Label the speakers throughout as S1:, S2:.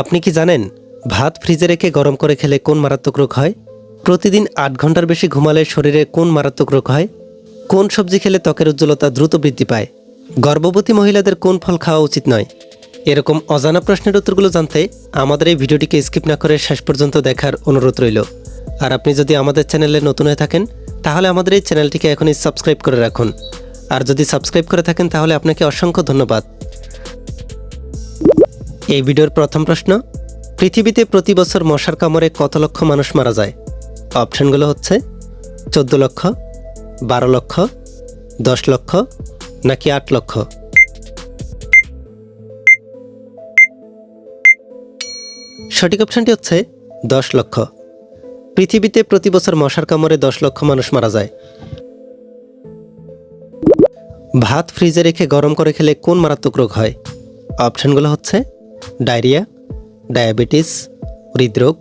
S1: আপনি কি জানেন, ভাত ফ্রিজে রেখে গরম করে খেলে কোন মারাত্মক রোগ হয়? প্রতিদিন আট ঘণ্টার বেশি ঘুমালে শরীরে কোন মারাত্মক রোগ হয়? কোন সবজি খেলে ত্বকের উজ্জ্বলতা দ্রুত বৃদ্ধি পায়? গর্ভবতী মহিলাদের কোন ফল খাওয়া উচিত নয়? এরকম অজানা প্রশ্নের উত্তরগুলো জানতে আমাদের এই ভিডিওটিকে স্কিপ না করে শেষ পর্যন্ত দেখার অনুরোধ রইল। আর আপনি যদি আমাদের চ্যানেলে নতুন হয়ে থাকেন, তাহলে আমাদের এই চ্যানেলটিকে এখনই সাবস্ক্রাইব করে রাখুন। আর যদি সাবস্ক্রাইব করে থাকেন, তাহলে আপনাকে অসংখ্য ধন্যবাদ। এই ভিডিওর প্রথম প্রশ্ন, পৃথিবীতে প্রতি বছর মশার কামড়ে কত লক্ষ মানুষ মারা যায়? অপশনগুলো হচ্ছে, চোদ্দ লক্ষ, বারো লক্ষ, দশ লক্ষ, নাকি আট লক্ষ? সঠিক অপশনটি হচ্ছে, দশ লক্ষ। পৃথিবীতে প্রতি বছর মশার কামড়ে দশ লক্ষ মানুষ মারা যায়। ভাত ফ্রিজে রেখে গরম করে খেলে কোন মারাত্মক রোগ হয়? অপশনগুলো হচ্ছে ডায়রিয়া, ডায়াবেটিস, হৃদরোগ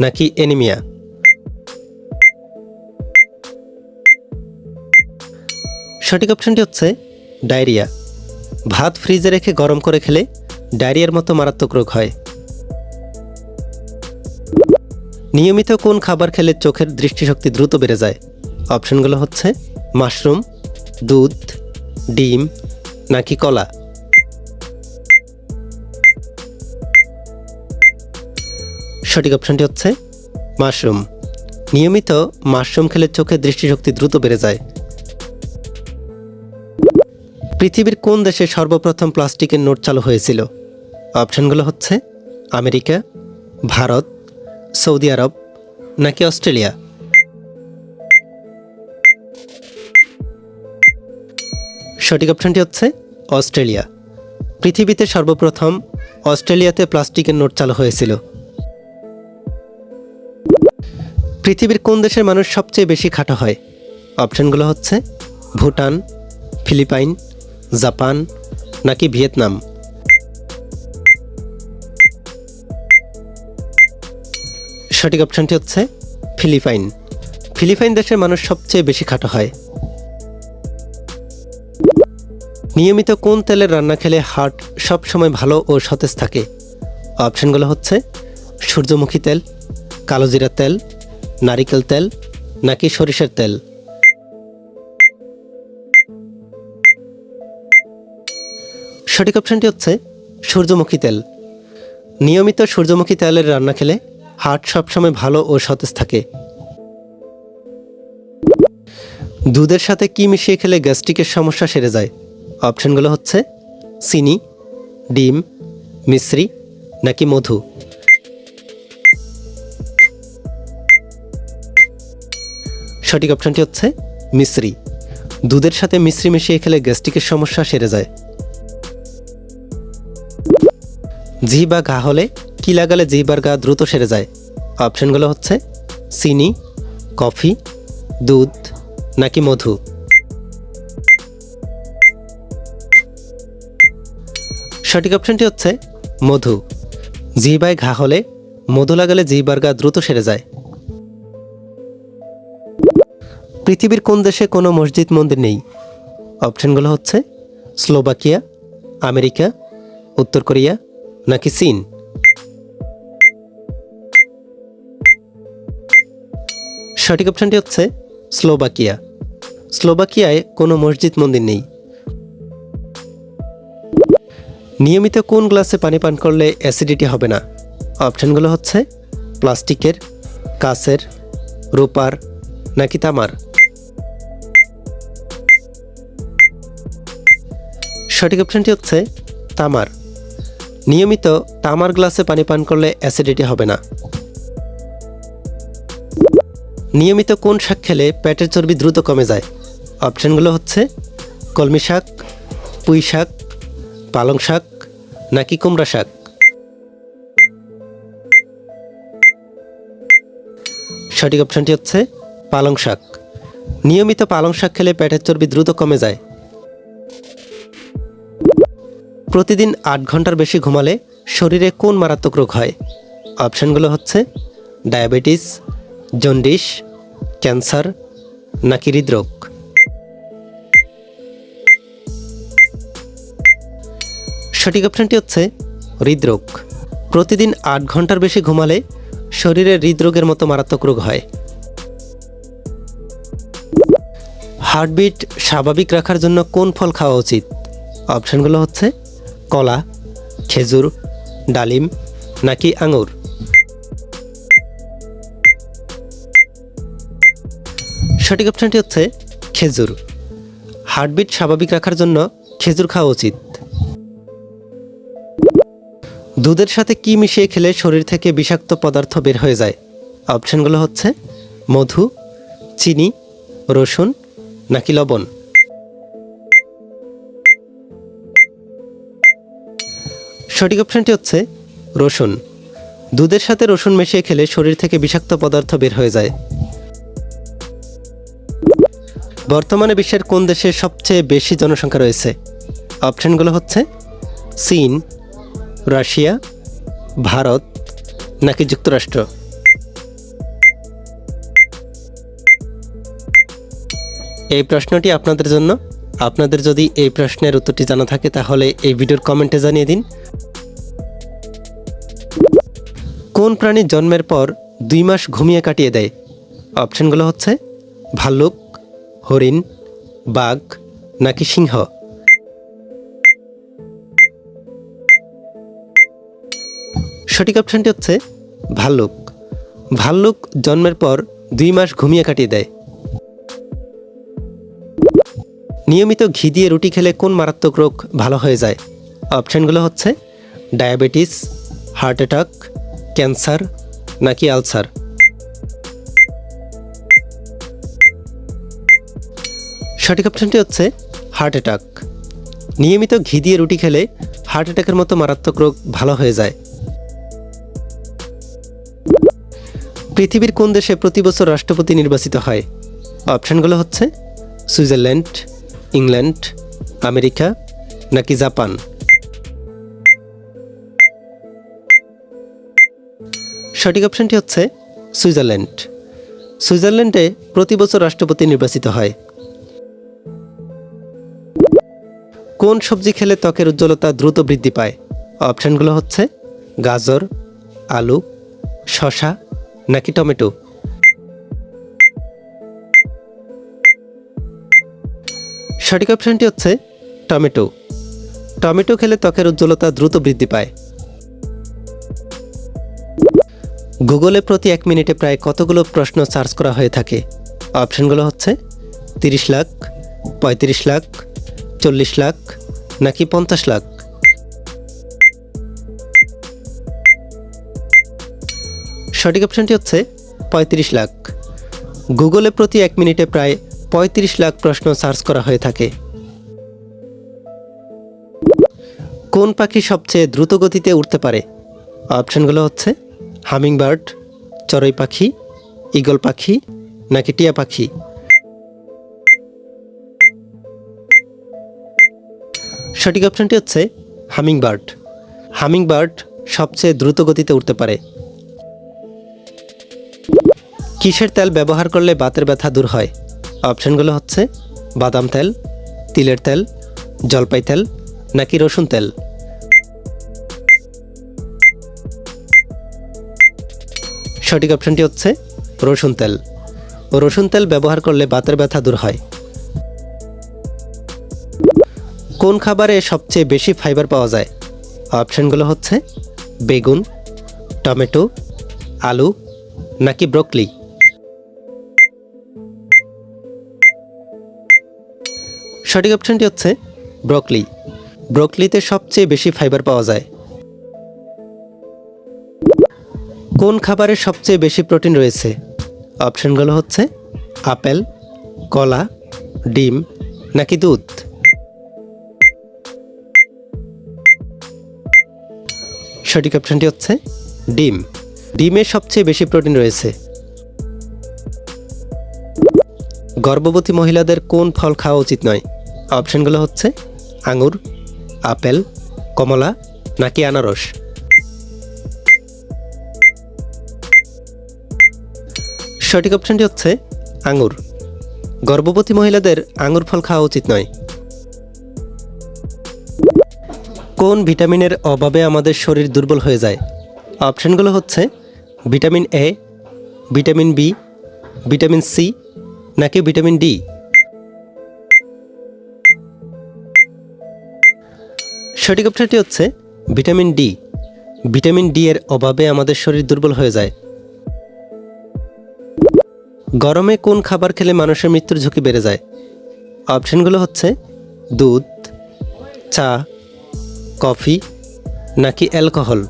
S1: নাকি এনিমিয়া? সঠিক অপশনটি হচ্ছে ডায়রিয়া। ভাত ফ্রিজে রেখে গরম করে খেলে ডায়রিয়ার মতো মারাত্মক রোগ হয়। নিয়মিত কোন খাবার খেলে চোখের দৃষ্টিশক্তি দ্রুত বেড়ে যায়? অপশনগুলো হচ্ছে মাশরুম, দুধ, ডিম নাকি কলা? সঠিক অপশনটি হচ্ছে মাশরুম। নিয়মিত মাশরুম খেলে চোখের দৃষ্টিশক্তি দ্রুত বেড়ে যায়। পৃথিবীর কোন দেশে সর্বপ্রথম প্লাস্টিকের নোট চালু হয়েছিল? অপশনগুলো হচ্ছে আমেরিকা, ভারত, সৌদি আরব নাকি অস্ট্রেলিয়া? সঠিক অপশনটি হচ্ছে অস্ট্রেলিয়া। পৃথিবীতে সর্বপ্রথম অস্ট্রেলিয়াতে প্লাস্টিকের নোট চালু হয়েছিল। পৃথিবীর কোন দেশের মানুষ সবচেয়ে বেশি খাটো হয়? অপশনগুলো হচ্ছে ভুটান, ফিলিপাইন, জাপান নাকি ভিয়েতনাম। সঠিক অপশনটি হচ্ছে ফিলিপাইন। ফিলিপাইন দেশের মানুষ সবচেয়ে বেশি খাটো হয়। নিয়মিত কোন তেলের রান্না খেলে হার্ট সবসময় ভালো ও সতেজ থাকে? অপশনগুলো হচ্ছে সূর্যমুখী তেল, কালো জিরা তেল নারিকেল তেল নাকি সরিষার তেল? সঠিক অপশনটি হচ্ছে সূর্যমুখী তেল। নিয়মিত সূর্যমুখী তেলের রান্না খেলে হার্ট সবসময় ভালো ও সতেজ থাকে। দুধের সাথে কি মিশিয়ে খেলে গ্যাস্ট্রিকের সমস্যা সেরে যায়? অপশনগুলো হচ্ছে চিনি, ডিম মিশ্রি নাকি মধু? সঠিক অপশনটি হচ্ছে মিশ্রি। দুধের সাথে মিশ্রি মিশিয়ে খেলে গ্যাস্ট্রিকের সমস্যা সেরে যায়। জি বা ঘা হলে কি লাগালে জিহ্বার গা দ্রুত সেরে যায়? অপশনগুলো হচ্ছে চিনি, কফি, দুধ নাকি মধু। সঠিক অপশনটি হচ্ছে মধু। জিহ্বায় ঘা হলে মধু লাগালে জিহ্বার গা দ্রুত সেরে যায়। পৃথিবীর কোন দেশে কোনো মসজিদ মন্দির নেই? অপশনগুলো হচ্ছে স্লোভাকিয়া, আমেরিকা, উত্তর কোরিয়া নাকি চীন? সঠিক অপশনটি হচ্ছে স্লোভাকিয়া। স্লোভাকিয়ায় কোনো মসজিদ মন্দির নেই। নিয়মিত কোন গ্লাসে পানি পান করলে অ্যাসিডিটি হবে না? অপশানগুলো হচ্ছে প্লাস্টিকের, কাচের, রূপার নাকি তামার? সঠিক অপশনটি হচ্ছে তামার। নিয়মিত তামার গ্লাসে পানি পান করলে অ্যাসিডিটি হবে না। নিয়মিত কোন শাক খেলে পেটের চর্বি দ্রুত কমে যায়? অপশনগুলো হচ্ছে কলমি শাক, পুঁই শাক, পালং শাক, নাকি কুমড়া শাক। সঠিক অপশনটি হচ্ছে পালং শাক। নিয়মিত পালং শাক খেলে পেটের চর্বি দ্রুত কমে যায়। প্রতিদিন আট ঘণ্টার বেশি ঘুমালে শরীরে কোন মারাত্মক রোগ হয়? অপশনগুলো হচ্ছে ডায়াবেটিস, জন্ডিস, ক্যান্সার নাকি হৃদরোগ। সঠিক অপশনটি হচ্ছে হৃদরোগ। প্রতিদিন আট ঘণ্টার বেশি ঘুমালে শরীরে হৃদরোগের মতো মারাত্মক রোগ হয়। হার্টবিট স্বাভাবিক রাখার জন্য কোন ফল খাওয়া উচিত? অপশানগুলো হচ্ছে কলা, খেজুর, ডালিম নাকি আঙুর? সঠিক অপশানটি হচ্ছে খেজুর। হার্টবিট স্বাভাবিক রাখার জন্য খেজুর খাওয়া উচিত। দুধের সাথে কি মিশিয়ে খেলে শরীর থেকে বিষাক্ত পদার্থ বের হয়ে যায়? অপশানগুলো হচ্ছে মধু, চিনি, রসুন নাকি লবণ? সঠিক অপশানটি হচ্ছে রসুন। দুধের সাথে রসুন মিশিয়ে খেলে শরীর থেকে বিষাক্ত পদার্থ বের হয়ে যায়। বর্তমানে বিশ্বের কোন দেশে সবচেয়ে বেশি জনসংখ্যা রয়েছে? অপশানগুলো হচ্ছে চীন, রাশিয়া, ভারত নাকি যুক্তরাষ্ট্র? এই প্রশ্নটি আপনাদের জন্য। আপনাদের যদি এই প্রশ্নের উত্তরটি জানা থাকে তাহলে এই ভিডিওর কমেন্টে জানিয়ে দিন। কোন প্রাণী জন্মের পর দুই মাস ঘুমিয়ে কাটিয়ে দেয়? অপশানগুলো হচ্ছে, ভাল্লুক, হরিণ, বাঘ, নাকি সিংহ। সঠিক অপশানটি হচ্ছে, ভাল্লুক। ভাল্লুক জন্মের পর দুই মাস ঘুমিয়ে কাটিয়ে দেয়। নিয়মিত ঘি দিয়ে রুটি খেলে কোন মারাত্মক রোগ ভালো হয়ে যায়? অপশানগুলো হচ্ছে, ডায়াবেটিস, হার্ট অ্যাটাক ক্যান্সার নাকি আলসার? সঠিক অপশানটি হচ্ছে হার্ট অ্যাটাক। নিয়মিত ঘি দিয়ে রুটি খেলে হার্ট অ্যাটাকের মতো মারাত্মক রোগ ভালো হয়ে যায়। পৃথিবীর কোন দেশে প্রতি বছর রাষ্ট্রপতি নির্বাচিত হয়? অপশানগুলো হচ্ছে সুইজারল্যান্ড, ইংল্যান্ড, আমেরিকা নাকি জাপান? সঠিক অপশনটি হচ্ছে সুইজারল্যান্ড। সুইজারল্যান্ডে প্রতি বছর রাষ্ট্রপতি নির্বাচিত হয়। কোন সবজি খেলে ত্বকের উজ্জ্বলতা দ্রুত বৃদ্ধি পায়? অপশানগুলো হচ্ছে গাজর, আলু শশা নাকি টমেটো। সঠিক অপশনটি হচ্ছে টমেটো। টমেটো খেলে ত্বকের উজ্জ্বলতা দ্রুত বৃদ্ধি পায়। গুগলে প্রতি এক মিনিটে প্রায় কতগুলো প্রশ্ন সার্চ করা হয়ে থাকে? অপশনগুলো হচ্ছে, তিরিশ লাখ, পঁয়ত্রিশ লাখ, চল্লিশ লাখ, নাকি পঞ্চাশ লাখ? সঠিক অপশনটি হচ্ছে, পঁয়ত্রিশ লাখ। গুগলে প্রতি এক মিনিটে প্রায় পঁয়ত্রিশ লাখ প্রশ্ন সার্চ করা হয়ে থাকে। কোন পাখি সবচেয়ে দ্রুত গতিতে উঠতে পারে? অপশনগুলো হচ্ছে হামিংবার্ড, চড়ুই পাখি, ঈগল পাখি, নাকি টিয়া পাখি? সঠিক অপশনটি হচ্ছে হামিংবার্ড। হামিংবার্ড সবচেয়ে দ্রুত গতিতে উঠতে পারে। কিসের তেল ব্যবহার করলে বাতের ব্যথা দূর হয়? অপশানগুলো হচ্ছে বাদাম তেল, তিলের তেল, জলপাই তেল, নাকি রসুন তেল? সঠিক অপশনটি হচ্ছে রসুন তেল। রসুন তেল ব্যবহার করলে বাতের ব্যথা দূর হয়। কোন খাবারে সবচেয়ে বেশি ফাইবার পাওয়া যায়? অপশনগুলো হচ্ছে বেগুন, টমেটো, আলু নাকি ব্রকলি। সঠিক অপশনটি হচ্ছে ব্রকলি। ব্রকলিতে সবচেয়ে বেশি ফাইবার পাওয়া যায়। কোন খাবারে সবচেয়ে বেশি প্রোটিন রয়েছে? অপশনগুলো হচ্ছে আপেল, কলা, ডিম নাকি দুধ? সঠিক অপশনটি হচ্ছে ডিম। ডিমে সবচেয়ে বেশি প্রোটিন রয়েছে। গর্ভবতী মহিলাদের কোন ফল খাওয়া উচিত নয়? অপশনগুলো হচ্ছে আঙুর, আপেল, কমলা নাকি আনারস? সঠিক অপশনটি হচ্ছে আঙুর গর্ভবতী মহিলাদের আঙুর ফল খাওয়া উচিত নয়। কোন ভিটামিনের অভাবে আমাদের শরীর দুর্বল হয়ে যায়? অপশানগুলো হচ্ছে vitamin A vitamin B vitamin C নাকি ভিটামিন ডি সঠিক অপশনটি হচ্ছে ভিটামিন ডি ভিটামিন ডি এর অভাবে আমাদের শরীর দুর্বল হয়ে যায়। গরমে কোন খাবার খেলে মানুষের মৃত্যুর ঝুঁকি বেড়ে যায়? অপশনগুলো হচ্ছে দুধ, চা, কফি নাকি অ্যালকোহল।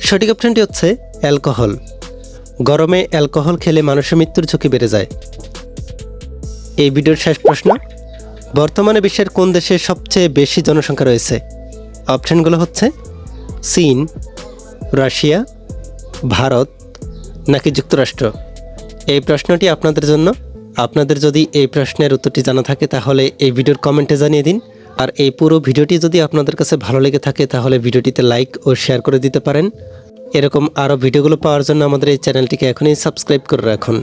S1: সঠিক অপশনটি হচ্ছে অ্যালকোহল। গরমে অ্যালকোহল খেলে মানুষের মৃত্যুর ঝুঁকি বেড়ে যায়। এই ভিডিওর শেষ প্রশ্ন, বর্তমানে বিশ্বের কোন দেশে সবচেয়ে বেশি জনসংখ্যা রয়েছে? অপশনগুলো হচ্ছে চীন রাশিয়া, ভারত নাকি যুক্তরাষ্ট্র? এই প্রশ্নটি আপনাদের জন্য। আপনাদের যদি এই প্রশ্নের উত্তরটি জানা থাকে, তাহলে এই ভিডিওর কমেন্টে জানিয়ে দিন। আর এই পুরো ভিডিওটি যদি আপনাদের কাছে ভালো লেগে থাকে, তাহলে ভিডিওটিতে লাইক ও শেয়ার করে দিতে পারেন। এরকম আরও ভিডিওগুলো পাওয়ার জন্য আমাদের এই চ্যানেলটিকে এখনই সাবস্ক্রাইব করে রাখুন।